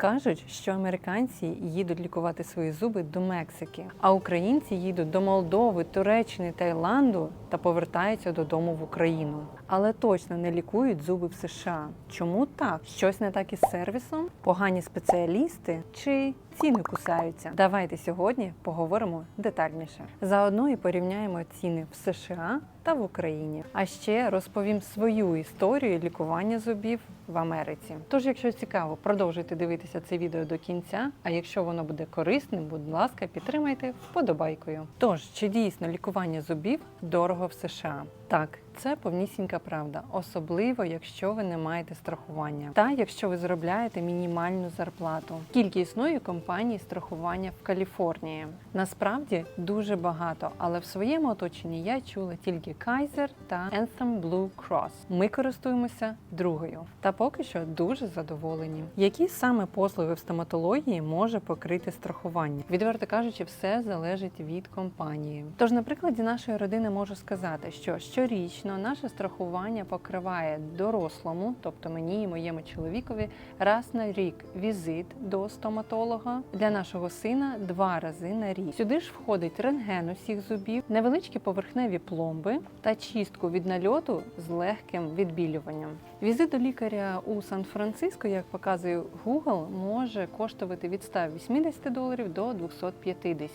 Кажуть, що американці їдуть лікувати свої зуби до Мексики, а українці їдуть до Молдови, Туреччини, Таїланду та повертаються додому в Україну. Але точно не лікують зуби в США. Чому так? Щось не так із сервісом? Погані спеціалісти чи ціни кусаються? Давайте сьогодні поговоримо детальніше. Заодно і порівняємо ціни в США та в Україні. А ще розповім свою історію лікування зубів в Америці. Тож, якщо цікаво, продовжуйте дивитися це відео до кінця. А якщо воно буде корисним, будь ласка, підтримайте вподобайкою. Тож, чи дійсно лікування зубів дорого в США? Так, це повнісінька правда, особливо якщо ви не маєте страхування, та якщо ви заробляєте мінімальну зарплату. Скільки існує компаній страхування в Каліфорнії? Насправді дуже багато, але в своєму оточенні я чула тільки Kaiser та Anthem Blue Cross. Ми користуємося другою, та поки що дуже задоволені. Які саме послуги в стоматології може покрити страхування? Відверто кажучи, все залежить від компанії. Тож, на прикладі нашої родини можу сказати, що щорічно наше страхування покриває дорослому, тобто мені і моєму чоловікові, раз на рік візит до стоматолога для нашого сина два рази на рік. Сюди ж входить рентген усіх зубів, невеличкі поверхневі пломби та чистку від нальоту з легким відбілюванням. Візит до лікаря у Сан-Франциско, як показує Google, може коштувати від 180 доларів до 250.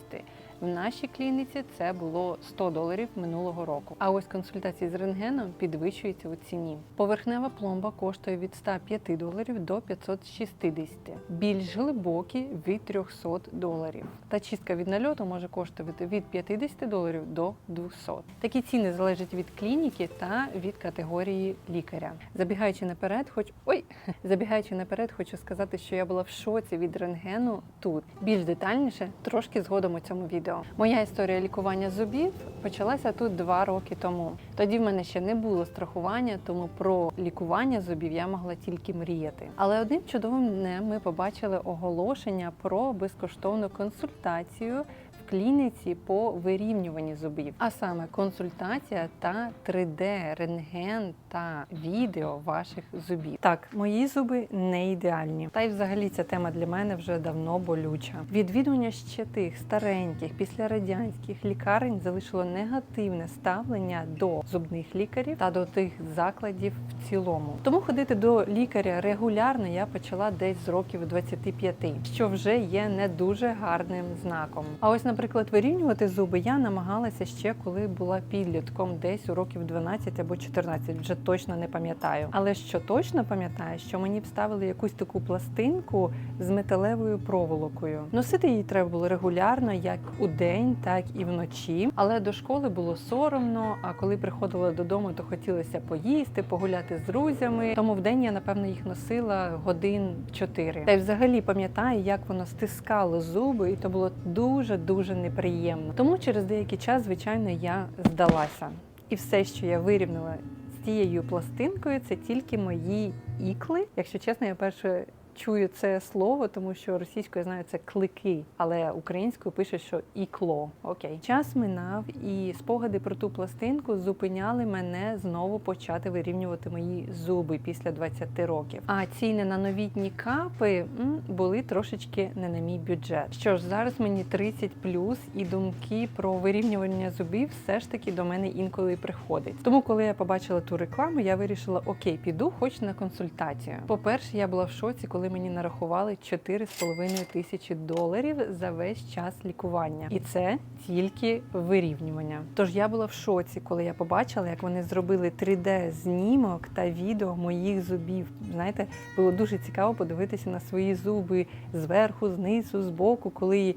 В нашій клініці це було 100 доларів минулого року. А ось консультації з рентгеном підвищуються у ціні. Поверхнева пломба коштує від 105 доларів до 560, більш глибокі від 300 доларів. Та чистка від нальоту може коштувати від 50 доларів до 200. Такі ціни залежать від клініки та від категорії лікаря. Забігаючи наперед, хоч ой, забігаючи наперед, хочу сказати, що я була в шоці від рентгену тут. Більш детальніше, трошки згодом у цьому відео. Моя історія лікування зубів почалася тут два роки тому. Тоді в мене ще не було страхування, тому про лікування зубів я могла тільки мріяти. Але одним чудовим днем ми побачили оголошення про безкоштовну консультацію. Клініці по вирівнюванні зубів, а саме консультація та 3D рентген та відео ваших зубів. Так, мої зуби не ідеальні. Та й взагалі ця тема для мене вже давно болюча. Відвідування ще тих стареньких післярадянських лікарень залишило негативне ставлення до зубних лікарів та до тих закладів в цілому. Тому ходити до лікаря регулярно я почала десь з років 25, що вже є не дуже гарним знаком. А ось, наприклад, вирівнювати зуби я намагалася ще коли була підлітком, десь у років 12 або 14, вже точно не пам'ятаю. Але що точно пам'ятаю, що мені вставили якусь таку пластинку з металевою проволокою. Носити її треба було регулярно, як у день, так і вночі. Але до школи було соромно. А коли приходила додому, то хотілося поїсти, погуляти з друзями. Тому в день я напевно їх носила годин 4. Та й взагалі пам'ятаю, як воно стискало зуби, і то було дуже дуже неприємно. Тому через деякий час, звичайно, я здалася. І все, що я вирівнила з тією пластинкою, це тільки мої ікли. Якщо чесно, я перше чую це слово, тому що російською я знаю це клики, але українською пише, що ікло. Окей, час минав, і спогади про ту пластинку зупиняли мене знову почати вирівнювати мої зуби після 20 років. А ціни на новітні капи м, були трошечки не на мій бюджет. Що ж, зараз мені 30 плюс, і думки про вирівнювання зубів все ж таки до мене інколи приходить. Тому, коли я побачила ту рекламу, я вирішила: окей, піду хоч на консультацію. По-перше, я була в шоці, коли мені нарахували 4,5 тисячі доларів за весь час лікування, і це тільки вирівнювання. Тож я була в шоці, коли я побачила, як вони зробили 3D знімок та відео моїх зубів. Знаєте, було дуже цікаво подивитися на свої зуби зверху, знизу, збоку, коли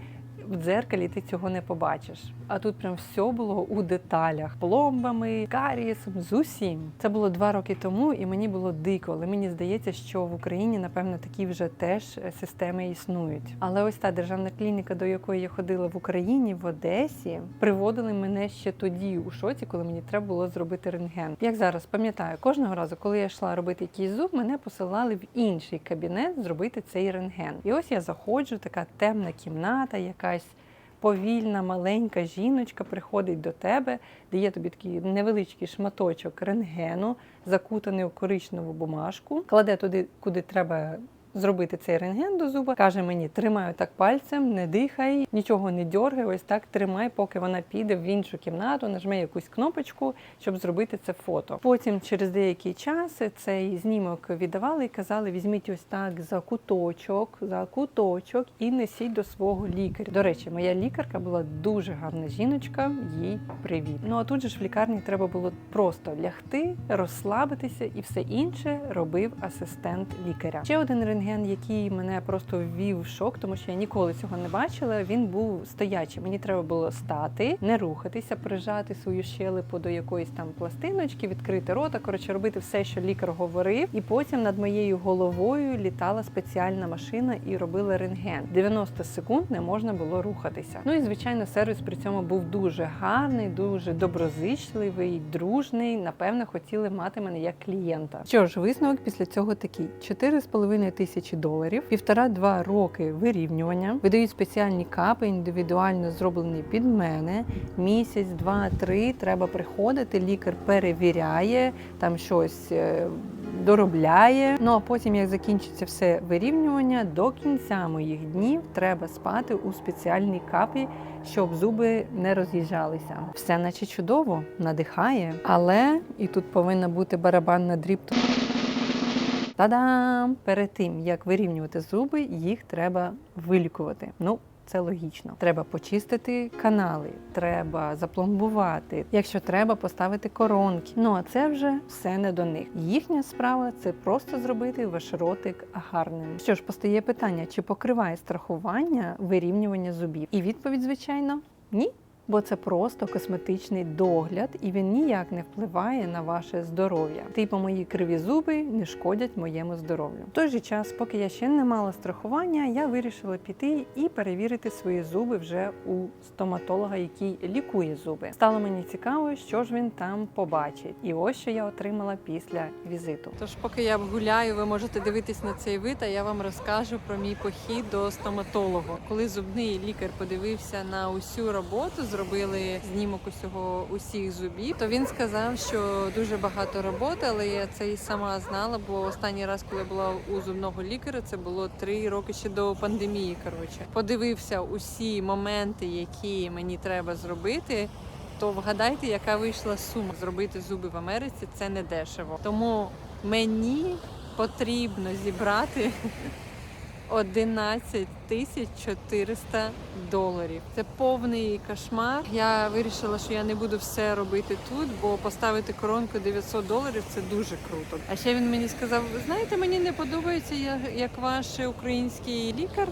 в дзеркалі ти цього не побачиш. А тут прям все було у деталях: пломбами, карієсом, з усім. Це було два роки тому, і мені було дико. Але мені здається, що в Україні, напевно, такі вже теж е, системи існують. Але ось та державна клініка, до якої я ходила в Україні, в Одесі, приводили мене ще тоді у шоці, коли мені треба було зробити рентген. Як зараз пам'ятаю, кожного разу, коли я йшла робити якийсь зуб, мене посилали в інший кабінет зробити цей рентген. І ось я заходжу, така темна кімната, якась повільна, маленька жіночка приходить до тебе, дає тобі такий невеличкий шматочок рентгену, закутаний у коричневу бумажку, кладе туди, куди треба зробити цей рентген до зуба. Каже мені, тримаю так пальцем, не дихай, нічого не дьоргай, ось так тримай, поки вона піде в іншу кімнату, нажме якусь кнопочку, щоб зробити це фото. Потім через деякий час цей знімок віддавали і казали: візьміть ось так за куточок, за куточок і несіть до свого лікаря. До речі, моя лікарка була дуже гарна жіночка. Їй привіт. Ну а тут же ж в лікарні треба було просто лягти, розслабитися і все інше робив асистент лікаря. Ще один рентген, який мене просто ввів в шок, тому що я ніколи цього не бачила. Він був стоячий. Мені треба було стати, не рухатися, прижати свою щелепу до якоїсь там пластиночки, відкрити рота. Коротше, робити все, що лікар говорив, і потім над моєю головою літала спеціальна машина і робила рентген. 90 секунд не можна було рухатися. Ну і звичайно, сервіс при цьому був дуже гарний, дуже доброзичливий, дружний. Напевно, хотіли мати мене як клієнта. Що ж, висновок після цього такий: 4,5 тисячі доларів, півтора-два роки вирівнювання, видають спеціальні капи, індивідуально зроблені під мене. Місяць, два, три. Треба приходити. Лікар перевіряє там щось. е, Доробляє, ну а потім, як закінчиться все вирівнювання, до кінця моїх днів треба спати у спеціальній капі, щоб зуби не роз'їжджалися. Все наче чудово, надихає, але і тут повинна бути барабанна дріб. Та-дам! Перед тим як вирівнювати зуби, їх треба вилікувати. Ну. Це логічно. Треба почистити канали, треба запломбувати. Якщо треба, поставити коронки. Ну а це вже все не до них. Їхня справа це просто зробити ваш ротик гарним. Що ж, постає питання, чи покриває страхування вирівнювання зубів? І відповідь, звичайно, ні бо це просто косметичний догляд, і він ніяк не впливає на ваше здоров'я. Типу мої криві зуби не шкодять моєму здоров'ю. В той же час, поки я ще не мала страхування, я вирішила піти і перевірити свої зуби вже у стоматолога, який лікує зуби. Стало мені цікаво, що ж він там побачить. І ось що я отримала після візиту. Тож, поки я гуляю, ви можете дивитись на цей вид, а я вам розкажу про мій похід до стоматолога. Коли зубний лікар подивився на усю роботу, зробили знімок усього усіх зубів, то він сказав, що дуже багато роботи, але я це і сама знала, бо останній раз, коли я була у зубного лікаря, це було три роки ще до пандемії. Коротше, подивився усі моменти, які мені треба зробити. То вгадайте, яка вийшла сума зробити зуби в Америці. Це не дешево. Тому мені потрібно зібрати 11 тисяч 400 доларів. Це повний кошмар. Я вирішила, що я не буду все робити тут, бо поставити коронку 900 доларів це дуже круто. А ще він мені сказав: знаєте, мені не подобається, як- ваш український лікар.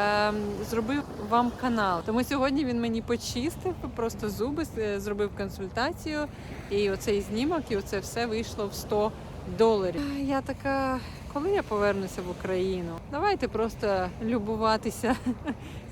ем, Зробив вам канал. Тому сьогодні він мені почистив просто зуби, зробив консультацію, і оцей знімок, і оце все вийшло в 100 доларів. Я така, коли я повернуся в Україну, давайте просто любуватися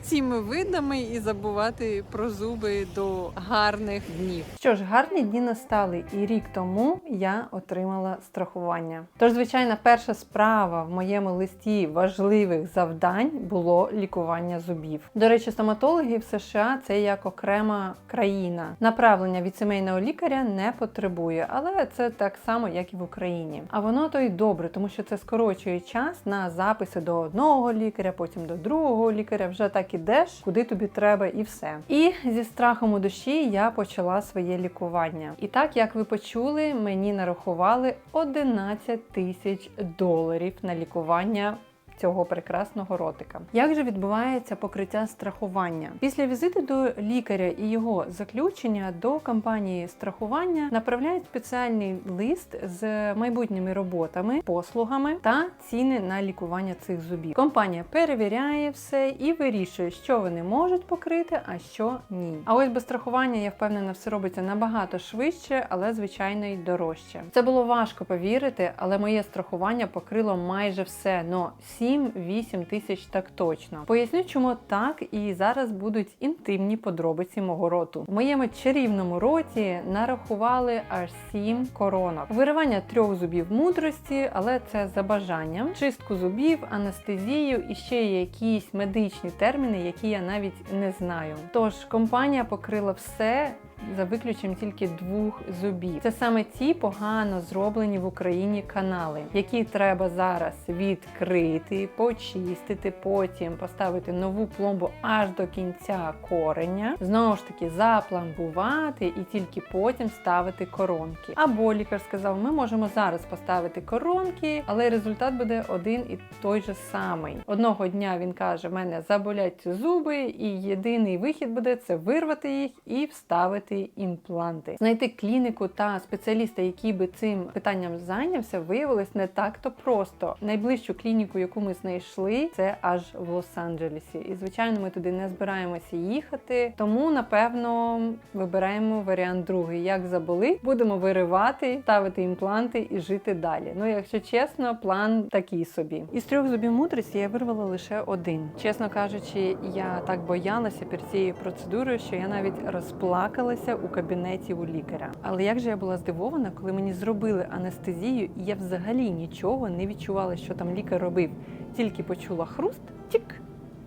цими видами і забувати про зуби до гарних днів. Що ж, гарні дні настали, і рік тому я отримала страхування. Тож, звичайно, перша справа в моєму листі важливих завдань було лікування зубів. До речі, стоматологи в США це як окрема країна. Направлення від сімейного лікаря не потребує, але це так само, як і в Україні. А воно то й добре, тому що це скорочує час на записи до одного лікаря, потім до другого лікаря. Вже так ідеш, куди тобі треба, і все. І зі страхом у душі я почала своє лікування. І так, як ви почули, мені нарахували 11 тисяч доларів на лікування цього прекрасного ротика. Як же відбувається покриття страхування? Після візиту до лікаря і його заключення до компанії страхування направляють спеціальний лист з майбутніми роботами, послугами та ціни на лікування цих зубів. Компанія перевіряє все і вирішує, що вони можуть покрити, а що ні. А ось без страхування я впевнена, все робиться набагато швидше, але звичайно й дорожче. Це було важко повірити, але моє страхування покрило майже все. Но 7-8 тисяч так точно. Поясню, чому так, і зараз будуть інтимні подробиці мого роту. В моєму чарівному роті нарахували аж 7 коронок. Виривання трьох зубів мудрості, але це за бажанням, чистку зубів, анестезію і ще якісь медичні терміни, які я навіть не знаю. Тож компанія покрила все за виключенням тільки двох зубів. Це саме ті погано зроблені в Україні канали, які треба зараз відкрити, почистити, потім поставити нову пломбу аж до кінця кореня. Знову ж таки, запломбувати і тільки потім ставити коронки. Або лікар сказав, ми можемо зараз поставити коронки, але результат буде один і той же самий. Одного дня він каже: мене заболять зуби, і єдиний вихід буде це вирвати їх і вставити імпланти. Знайти клініку та спеціаліста, який би цим питанням зайнявся, виявилось не так-то просто. Найближчу клініку, яку ми знайшли, це аж в Лос-Анджелесі. І звичайно, ми туди не збираємося їхати. Тому напевно вибираємо варіант другий. Як заболи, будемо виривати, ставити імпланти і жити далі. Ну, якщо чесно, план такий собі. Із трьох зубів мудрості я вирвала лише один. Чесно кажучи, я так боялася перед цією процедурою, що я навіть розплакалася у кабінеті у лікаря. Але як же я була здивована, коли мені зробили анестезію, і я взагалі нічого не відчувала, що там лікар робив. Тільки почула хруст, тік.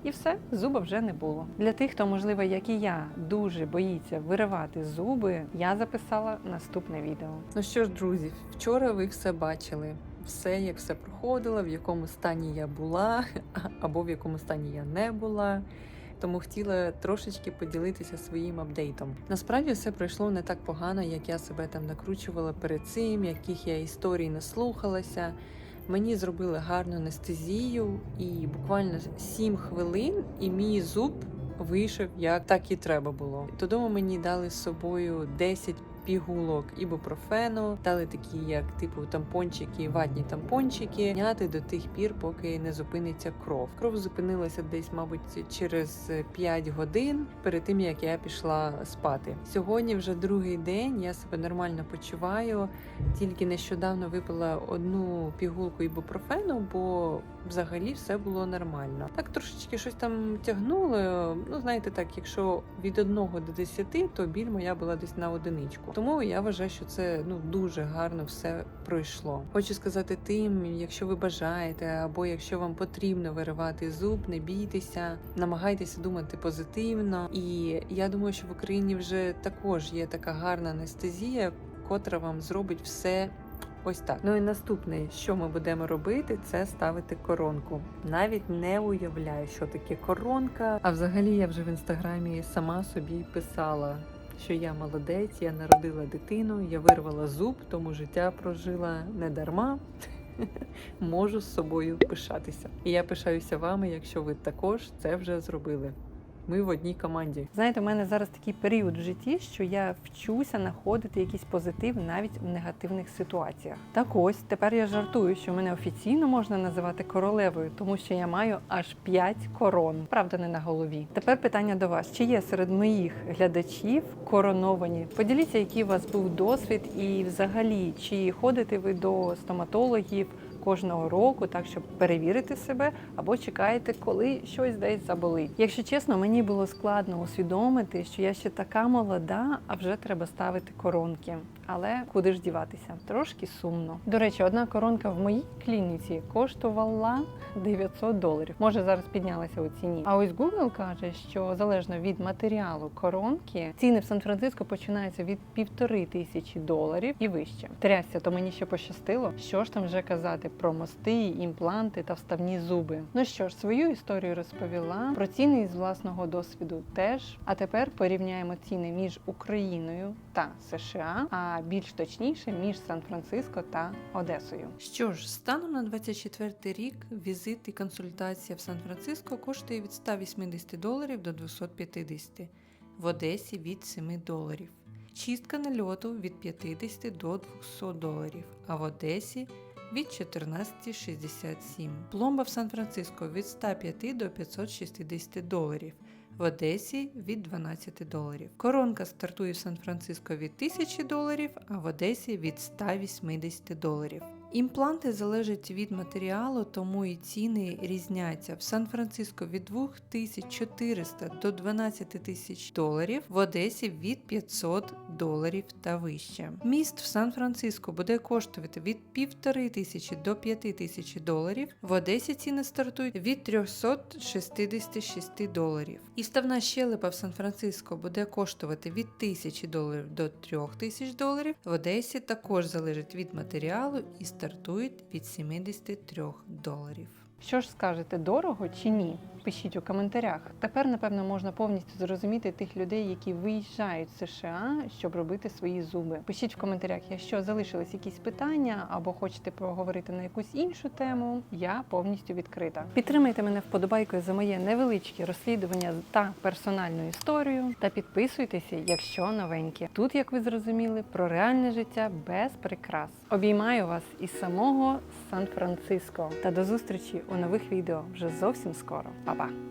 І все, зуба вже не було. Для тих, хто, можливо, як і я, дуже боїться виривати зуби, я записала наступне відео. Ну що ж, друзі, вчора ви все бачили. Все, як все проходило, в якому стані я була, або в якому стані я не була. Тому хотіла трошечки поділитися своїм апдейтом. Насправді все пройшло не так погано, як я себе там накручувала перед цим, яких я історій наслухалася. Мені зробили гарну анестезію, і буквально 7 хвилин, і мій зуб вийшов як так і треба було. Додому мені дали з собою 10 пігулок ібупрофену, дали такі, як типу тампончики, ватні тампончики, зняти до тих пір, поки не зупиниться кров. Кров зупинилася десь, мабуть, через 5 годин перед тим як я пішла спати. Сьогодні вже другий день. Я себе нормально почуваю. Тільки нещодавно випила одну пігулку ібупрофену, бо взагалі все було нормально. Так трошечки щось там тягнуло. Ну знаєте, так, якщо від 1 до 10, то біль моя була десь на одиничку. Тому я вважаю, що це ну дуже гарно все пройшло. Хочу сказати тим, якщо ви бажаєте, або якщо вам потрібно виривати зуб, не бійтеся, намагайтеся думати позитивно. І я думаю, що в Україні вже також є така гарна анестезія, котра вам зробить все. Ось так. Ну і наступне, що ми будемо робити, це ставити коронку. Навіть не уявляю, що таке коронка. А взагалі я вже в інстаграмі сама собі писала, що я молодець, я народила дитину, я вирвала зуб, тому життя прожила не дарма. Можу з собою пишатися. І я пишаюся вами, якщо ви також це вже зробили. Ми в одній команді. Знаєте, у мене зараз такий період в житті, що я вчуся знаходити якийсь позитив навіть в негативних ситуаціях. Так ось тепер я жартую, що мене офіційно можна називати королевою, тому що я маю аж 5 корон. Правда, не на голові. Тепер питання до вас: чи є серед моїх глядачів короновані? Поділіться, який у вас був досвід, і взагалі, чи ходите ви до стоматологів? Кожного року, так щоб перевірити себе, або чекаєте, коли щось десь заболить. Якщо чесно, мені було складно усвідомити, що я ще така молода, а вже треба ставити коронки. Але куди ж діватися? Трошки сумно. До речі, одна коронка в моїй клініці коштувала 900 доларів. Може зараз піднялася у ціні. А ось Google каже, що залежно від матеріалу коронки, ціни в Сан-Франциско починаються від півтори тисячі доларів і вище. Трясся, то мені ще пощастило. Що ж там вже казати про мости, імпланти та вставні зуби. Ну що ж, свою історію розповіла про ціни із власного досвіду теж. А тепер порівняємо ціни між Україною та США. А більш точніше між Сан-Франциско та Одесою. Що ж, станом на 24 рік візит і консультація в Сан-Франциско коштує від 180 доларів до 250, в Одесі від 7 доларів. Чистка нальоту від 50 до 200 доларів, а в Одесі від 14,67. Пломба в Сан-Франциско від 105 до 560 доларів в Одесі від 12 доларів. Коронка стартує в Сан-Франциско від 1000 доларів, а в Одесі від 180 доларів. Імпланти залежать від матеріалу, тому і ціни різняться. В Сан-Франциско від 2400 до 12 тисяч доларів, в Одесі від 500 доларів та вище. Міст в Сан-Франциско буде коштувати від 1500 тисячі до 5 тисяч доларів. В Одесі ціни стартують від 366 доларів. І ставна щелепа в Сан-Франциско буде коштувати від 1000 доларів до 3000 доларів. В Одесі також залежить від матеріалу і стартують від 73 доларів. Що ж скажете, дорого чи ні? Пишіть у коментарях. Тепер, напевно, можна повністю зрозуміти тих людей, які виїжджають з США, щоб робити свої зуби. Пишіть в коментарях, якщо залишились якісь питання або хочете поговорити на якусь іншу тему. Я повністю відкрита. Підтримайте мене вподобайкою за моє невеличке розслідування та персональну історію. Та підписуйтеся, якщо новенькі. Тут, як ви зрозуміли, про реальне життя без прикрас. Обіймаю вас із самого Сан-Франциско. Та до зустрічі у нових відео вже зовсім скоро. 好吧。